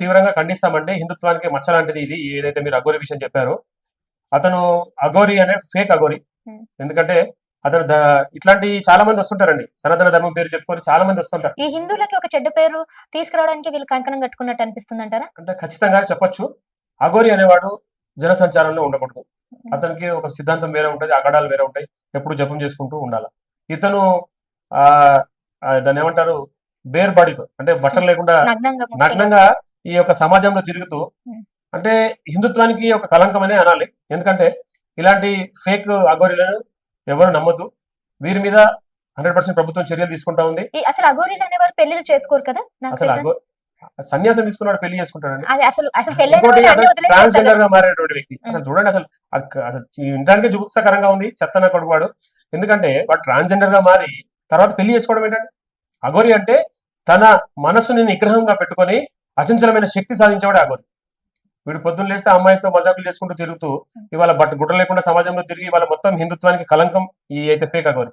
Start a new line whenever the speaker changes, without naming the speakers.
తీవ్రంగా ఖండిస్తామంటే హిందుత్వానికి మచ్చ లాంటిది ఇది. ఏదైతే మీరు అఘోరి విషయం చెప్పారో అతను అఘోరి అనే ఫేక్ అఘోరి.
Hmm.
ఎందుకంటే అతను ఇట్లాంటి చాలా మంది వస్తుంటారండి. సనాతన ధర్మం పేరు చెప్పుకొని చాలా మంది వస్తుంటారు.
ఈ హిందువులకి ఒక చెడ్డ పేరు తీసుకురావడానికి వీళ్ళు కంకణం కట్టుకున్నట్టు అనిపిస్తుంది అంటారా
అంటే ఖచ్చితంగా చెప్పొచ్చు. అఘోరి అనేవాడు జనసంచారంలో ఉండకూడదు. అతనికి ఒక సిద్ధాంతం వేరే ఉంటుంది అగడాలు వేరే ఉంటాయి. ఎప్పుడు జపం చేసుకుంటూ ఉండాలి. ఇతను ఆ దాన్ని ఏమంటారు? బేర్ బాడీతో అంటే బట్టలు లేకుండా.
నగ్నంగా
ఈ యొక్క సమాజంలో తిరుగుతూ
Hmm.
అంటే హిందుత్వానికి ఒక కలంకం అనే అనాలి. ఎందుకంటే ఇలాంటి ఫేక్ అఘోరీలను ఎవరు నమ్మొద్దు. వీరి మీద హండ్రెడ్ పర్సెంట్ ప్రభుత్వం చర్యలు తీసుకుంటా ఉంది.
అసలు అఘోరీలు అనేవారు పెళ్ళిళ్ళు చేసుకోరు కదా?
అసలు సన్యాసం తీసుకున్నాడు పెళ్ళి చేసుకుంటాడండి.
అది అసలు పెళ్ళి
ట్రాన్స్జెండర్గా మారేటువంటి వ్యక్తి. అసలు చూడండి అసలు అసలు వినడానికి జుగుప్సకరంగా ఉంది చెత్తన కొడుకువాడు. ఎందుకంటే వాడు ట్రాన్స్జెండర్గా మారి తర్వాత పెళ్ళి చేసుకోవడం ఏంటంటే అఘోరి అంటే తన మనసుని నిగ్రహంగా పెట్టుకొని అచంచలమైన శక్తి సాధించేవాడు అఘోరి వీడు పొద్దున్న లేస్తే అమ్మాయితో మజాకులు చేసుకుంటూ తిరుగుతూ ఇవాళ బట్ట గుడ్డ లేకుండా సమాజంలో తిరిగి ఇవాళ మొత్తం హిందుత్వానికి కలంకం ఈ అయితే ఫేక్ అఘోరి